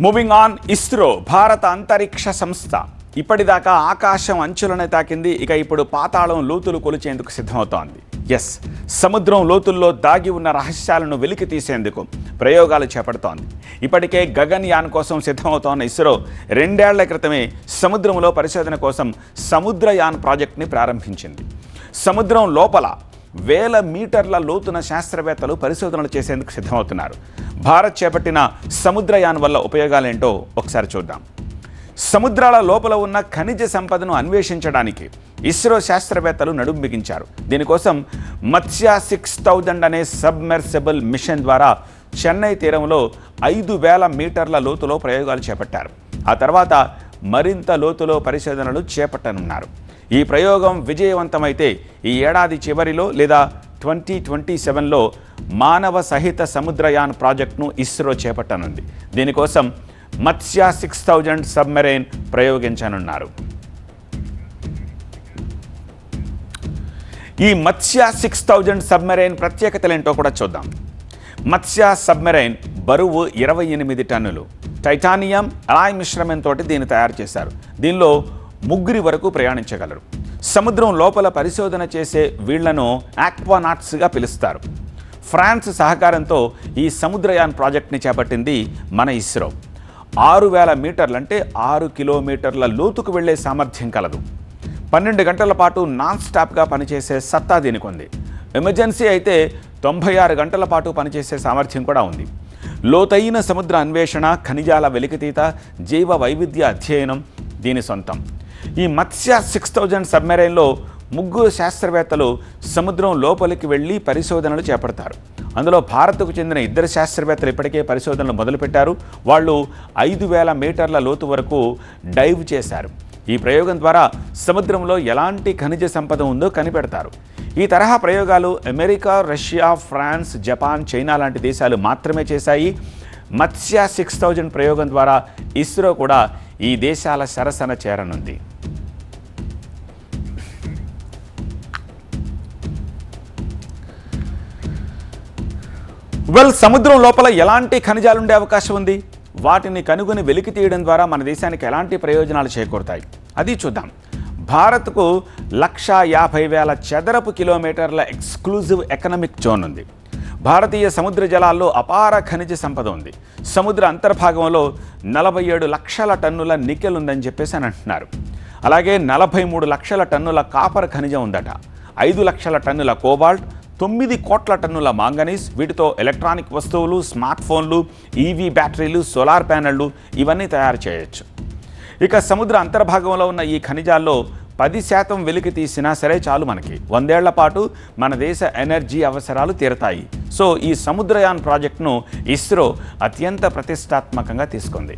Moving on ISRO భారత అంతరిక్ష సంస్థ. ఇప్పటిదాకా ఆకాశం అంచులనే తాకింది. ఇక ఇప్పుడు పాతాళం లోతులు కొలిచేందుకు సిద్ధమవుతోంది. ఎస్ సముద్రం లోతుల్లో దాగి ఉన్న రహస్యాలను వెలికి తీసేందుకు ప్రయోగాలు చేపడుతోంది. ఇప్పటికే గగన్ యాన్ కోసం సిద్ధమవుతోన్న ఇస్రో రెండేళ్ళ క్రితమే సముద్రంలో పరిశోధన కోసం సముద్రయాన్ ప్రాజెక్ట్ని ప్రారంభించింది. సముద్రం లోపల వేల మీటర్ల లోతున శాస్త్రవేత్తలు పరిశోధనలు చేసేందుకు సిద్ధమవుతున్నారు. భారత్ చేపట్టిన సముద్రయాన్ వల్ల ఉపయోగాలేంటో ఒకసారి చూద్దాం. సముద్రాల లోపల ఉన్న ఖనిజ సంపదను అన్వేషించడానికి ఇస్రో శాస్త్రవేత్తలు నడుం బిగించారు దీనికోసం మత్స్య సిక్స్ థౌజండ్ అనే సబ్మెర్సిబుల్ మిషన్ ద్వారా చెన్నై తీరంలో ఐదు వేల మీటర్ల లోతులో ప్రయోగాలు చేపట్టారు. ఆ తర్వాత మరింత లోతులో పరిశోధనలు చేపట్టనున్నారు. ఈ ప్రయోగం విజయవంతమైతే ఈ ఏడాది చివరిలో లేదా ట్వంటీ ట్వంటీ సెవెన్లో మానవ సహిత సముద్రయాన్ ప్రాజెక్టును ఇస్రో చేపట్టనుంది. దీనికోసం మత్స్య సిక్స్ థౌజండ్ సబ్మెరైన్ ప్రయోగించనున్నారు. ఈ మత్స్య సిక్స్ థౌజండ్ సబ్మెరైన్ ప్రత్యేకతలేంటో కూడా చూద్దాం. మత్స్య సబ్మెరైన్ బరువు ఇరవై ఎనిమిది టన్నులు. టైటానియం అలాయ్ మిశ్రమంతో దీన్ని తయారు చేశారు. దీనిలో ముగ్గురి వరకు ప్రయాణించగలరు. సముద్రం లోపల పరిశోధన చేసే వీళ్ళను ఆక్వానాట్స్గా పిలుస్తారు. ఫ్రాన్స్ సహకారంతో ఈ సముద్రయాన్ ప్రాజెక్ట్ని చేపట్టింది మన ఇస్రో. ఆరు వేల మీటర్లంటే ఆరు కిలోమీటర్ల లోతుకు వెళ్ళే సామర్థ్యం కలదు. పన్నెండు గంటల పాటు నాన్ స్టాప్గా పనిచేసే సత్తా దీనికి ఉంది. ఎమర్జెన్సీ అయితే తొంభై ఆరు గంటల పాటు పనిచేసే సామర్థ్యం కూడా ఉంది. లోతైన సముద్ర అన్వేషణ ఖనిజాల వెలికితీత జీవ వైవిధ్య అధ్యయనం దీని సొంతం. ఈ మత్స్య సిక్స్ థౌజండ్ సబ్మెరైన్లో ముగ్గురు శాస్త్రవేత్తలు సముద్రం లోపలికి వెళ్ళి పరిశోధనలు చేపడతారు. అందులో భారత్కు చెందిన ఇద్దరు శాస్త్రవేత్తలు ఇప్పటికే పరిశోధనలు మొదలుపెట్టారు. వాళ్ళు ఐదు వేల మీటర్ల లోతు వరకు డైవ్ చేశారు. ఈ ప్రయోగం ద్వారా సముద్రంలో ఎలాంటి ఖనిజ సంపద ఉందో కనిపెడతారు. ఈ తరహా ప్రయోగాలు America Russia France Japan China లాంటి దేశాలు మాత్రమే చేశాయి. మత్స్య సిక్స్ థౌజండ్ ప్రయోగం ద్వారా ఇస్రో కూడా ఈ దేశాల సరసన చేరనుంది. వెల్ సముద్రం లోపల ఎలాంటి ఖనిజాలు ఉండే అవకాశం ఉంది? వాటిని కనుగొని వెలికి తీయడం ద్వారా మన దేశానికి ఎలాంటి ప్రయోజనాలు చేకూరుతాయి? అది చూద్దాం. భారత్కు లక్ష యాభై వేల చదరపు కిలోమీటర్ల ఎక్స్క్లూజివ్ ఎకనమిక్ జోన్ ఉంది. భారతీయ సముద్ర జలాల్లో అపార ఖనిజ సంపద ఉంది. సముద్ర అంతర్భాగంలో నలభై ఏడు లక్షల టన్నుల నికెల్ ఉందని చెప్పేసి అని అంటున్నారు. అలాగే నలభై మూడు లక్షల టన్నుల కాపర్ ఖనిజం ఉందట. ఐదు లక్షల టన్నుల కోబాల్ట్ తొమ్మిది కోట్ల టన్నుల మాంగనీస్ వీటితో ఎలక్ట్రానిక్ వస్తువులు స్మార్ట్ ఫోన్లు ఈవీ బ్యాటరీలు సోలార్ ప్యానెళ్ళు ఇవన్నీ తయారు చేయొచ్చు. ఇక సముద్ర అంతర్భాగంలో ఉన్న ఈ ఖనిజాల్లో పది శాతం వెలికి తీసినా సరే చాలు మనకి. వందేళ్ళ పాటు మన దేశ ఎనర్జీ అవసరాలు తీరతాయి. సో ఈ సముద్రయాన్ ప్రాజెక్టును ఇస్రో అత్యంత ప్రతిష్టాత్మకంగా తీసుకుంది.